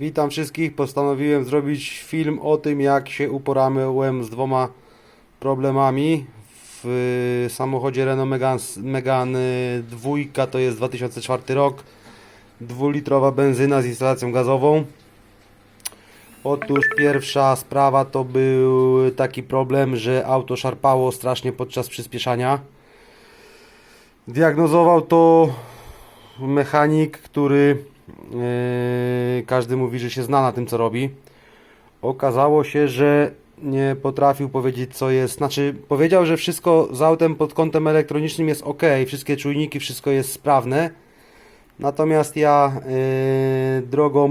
Witam wszystkich. Postanowiłem zrobić film o tym, jak się uporałem z dwoma problemami w samochodzie Renault Megane, Megane 2, to jest 2004 rok, dwulitrowa benzyna z instalacją gazową. Otóż pierwsza sprawa to był taki problem, że auto szarpało strasznie podczas przyspieszania. Diagnozował to mechanik, który yy, każdy mówi, że się zna na tym, co robi. Okazało się, że nie potrafił powiedzieć, co jest. Znaczy, powiedział, że wszystko z autem pod kątem elektronicznym jest ok, wszystkie czujniki, wszystko jest sprawne. Natomiast ja yy, drogą,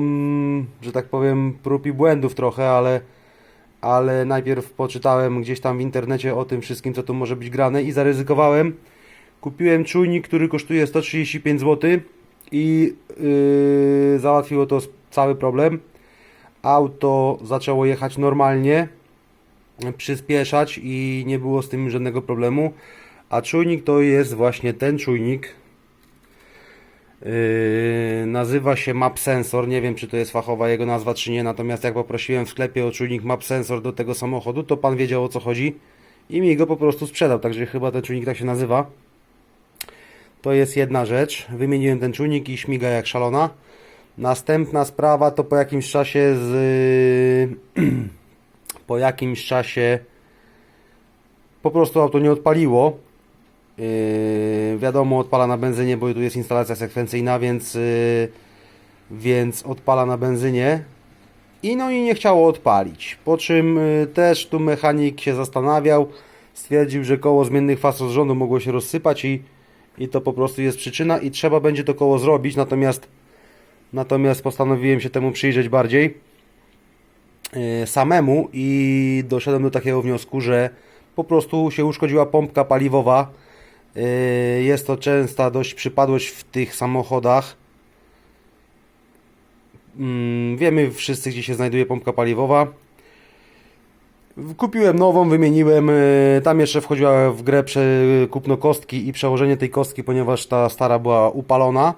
że tak powiem, prób i błędów trochę, ale, ale najpierw poczytałem gdzieś tam w internecie o tym wszystkim, co tu może być grane i zaryzykowałem. Kupiłem czujnik, który kosztuje 135 zł i yy, załatwiło to cały problem. Auto zaczęło jechać normalnie, przyspieszać i nie było z tym żadnego problemu. A czujnik to jest właśnie ten czujnik. Yy, nazywa się Map Sensor. Nie wiem, czy to jest fachowa jego nazwa, czy nie. Natomiast jak poprosiłem w sklepie o czujnik Map Sensor do tego samochodu, to pan wiedział o co chodzi i mi go po prostu sprzedał. Także chyba ten czujnik tak się nazywa. To jest jedna rzecz. Wymieniłem ten czujnik i śmiga jak szalona. Następna sprawa to po jakimś czasie z po jakimś czasie po prostu auto nie odpaliło. Yy, wiadomo, odpala na benzynie, bo tu jest instalacja sekwencyjna, więc yy, więc odpala na benzynie. I no i nie chciało odpalić. Po czym yy, też tu mechanik się zastanawiał, stwierdził, że koło zmiennych faz rozrządu mogło się rozsypać i i to po prostu jest przyczyna i trzeba będzie to koło zrobić, natomiast natomiast postanowiłem się temu przyjrzeć bardziej yy, samemu i doszedłem do takiego wniosku, że po prostu się uszkodziła pompka paliwowa. Yy, jest to częsta dość przypadłość w tych samochodach. Yy, wiemy wszyscy, gdzie się znajduje pompka paliwowa. Kupiłem nową, wymieniłem. y, Tam jeszcze wchodziła w grę kupno kostki i przełożenie tej kostki, ponieważ ta stara była upalona.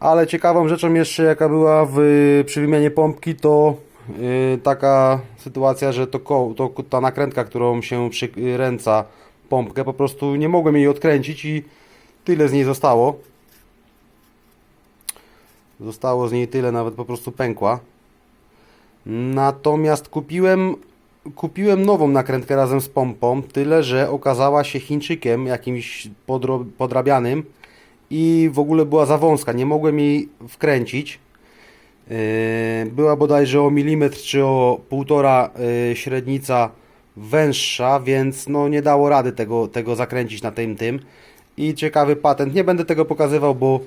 Ale ciekawą rzeczą jeszcze, jaka była w, przy wymianie pompki, to y, taka sytuacja, że to, to ta nakrętka, którą się przykręca pompkę, po prostu nie mogłem jej odkręcić i tyle z niej zostało. Zostało z niej tyle, nawet po prostu pękła. Natomiast kupiłem kupiłem nową nakrętkę razem z pompą, tyle że okazała się Chińczykiem jakimś podrabianym i w ogóle była za wąska, nie mogłem jej wkręcić. Yy, Była bodajże o milimetr czy o półtora yy, średnica węższa, więc no nie dało rady tego, tego zakręcić na tym tym. I ciekawy patent, nie będę tego pokazywał, bo,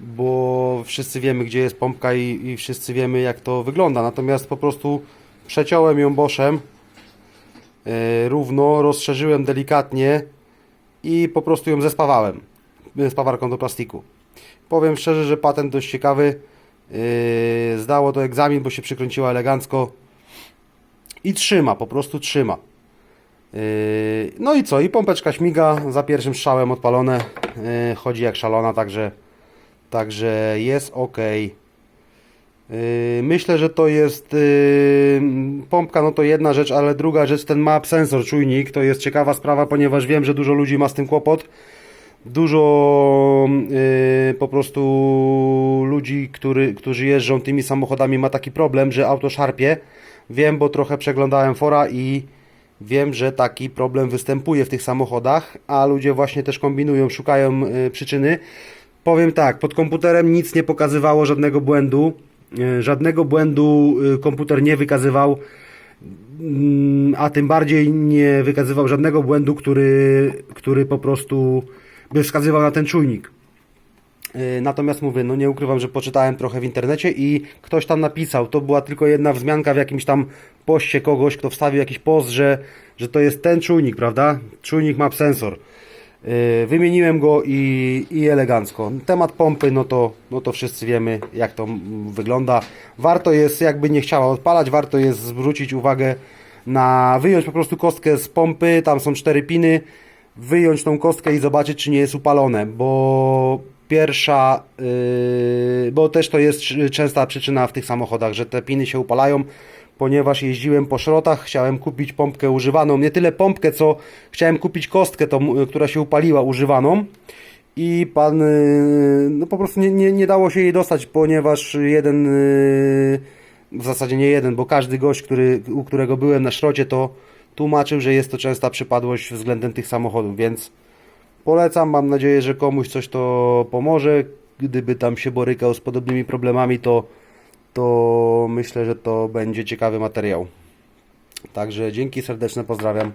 bo wszyscy wiemy gdzie jest pompka i, i wszyscy wiemy jak to wygląda. Natomiast po prostu przeciąłem ją boszem e, równo, rozszerzyłem delikatnie i po prostu ją zespawałem e, spawarką do plastiku. Powiem szczerze, że patent dość ciekawy. E, Zdało to egzamin, bo się przykręciła elegancko i trzyma, po prostu trzyma. No i co? I pompeczka śmiga, za pierwszym strzałem odpalone, chodzi jak szalona, także, także jest ok. Yy, Myślę, że to jest yy, pompka, no to jedna rzecz, ale druga rzecz, ten map sensor czujnik, to jest ciekawa sprawa, ponieważ wiem, że dużo ludzi ma z tym kłopot. Dużo yy, po prostu ludzi, który, którzy jeżdżą tymi samochodami ma taki problem, że auto szarpie. Wiem, bo trochę przeglądałem fora i wiem, że taki problem występuje w tych samochodach, a ludzie właśnie też kombinują, szukają przyczyny. Powiem tak, pod komputerem nic nie pokazywało żadnego błędu. Yy, Żadnego błędu yy, komputer nie wykazywał, Mm, a tym bardziej nie wykazywał żadnego błędu, który, który po prostu by wskazywał na ten czujnik. Yy, Natomiast mówię, no nie ukrywam, że poczytałem trochę w internecie i ktoś tam napisał, to była tylko jedna wzmianka w jakimś tam poście kogoś, kto wstawił jakiś post, że, że to jest ten czujnik, prawda? Czujnik map sensor. Yy, Wymieniłem go i, i elegancko. Temat pompy, no to, no to wszyscy wiemy, jak to wygląda. Warto jest, jakby nie chciała odpalać, warto jest zwrócić uwagę na wyjąć po prostu kostkę z pompy, tam są cztery piny, wyjąć tą kostkę i zobaczyć, czy nie jest upalone, bo Pierwsza, yy, bo też to jest częsta przyczyna w tych samochodach, że te piny się upalają, ponieważ jeździłem po szrotach, chciałem kupić pompkę używaną, nie tyle pompkę, co chciałem kupić kostkę, tą, która się upaliła używaną. I pan, yy, no po prostu nie, nie, nie dało się jej dostać, ponieważ jeden, yy, w zasadzie nie jeden, bo każdy gość, który, u którego byłem na szrocie, to tłumaczył, że jest to częsta przypadłość względem tych samochodów, więc polecam, mam nadzieję, że komuś coś to pomoże, gdyby tam się borykał z podobnymi problemami, to, to myślę, że to będzie ciekawy materiał. Także dzięki serdeczne, pozdrawiam.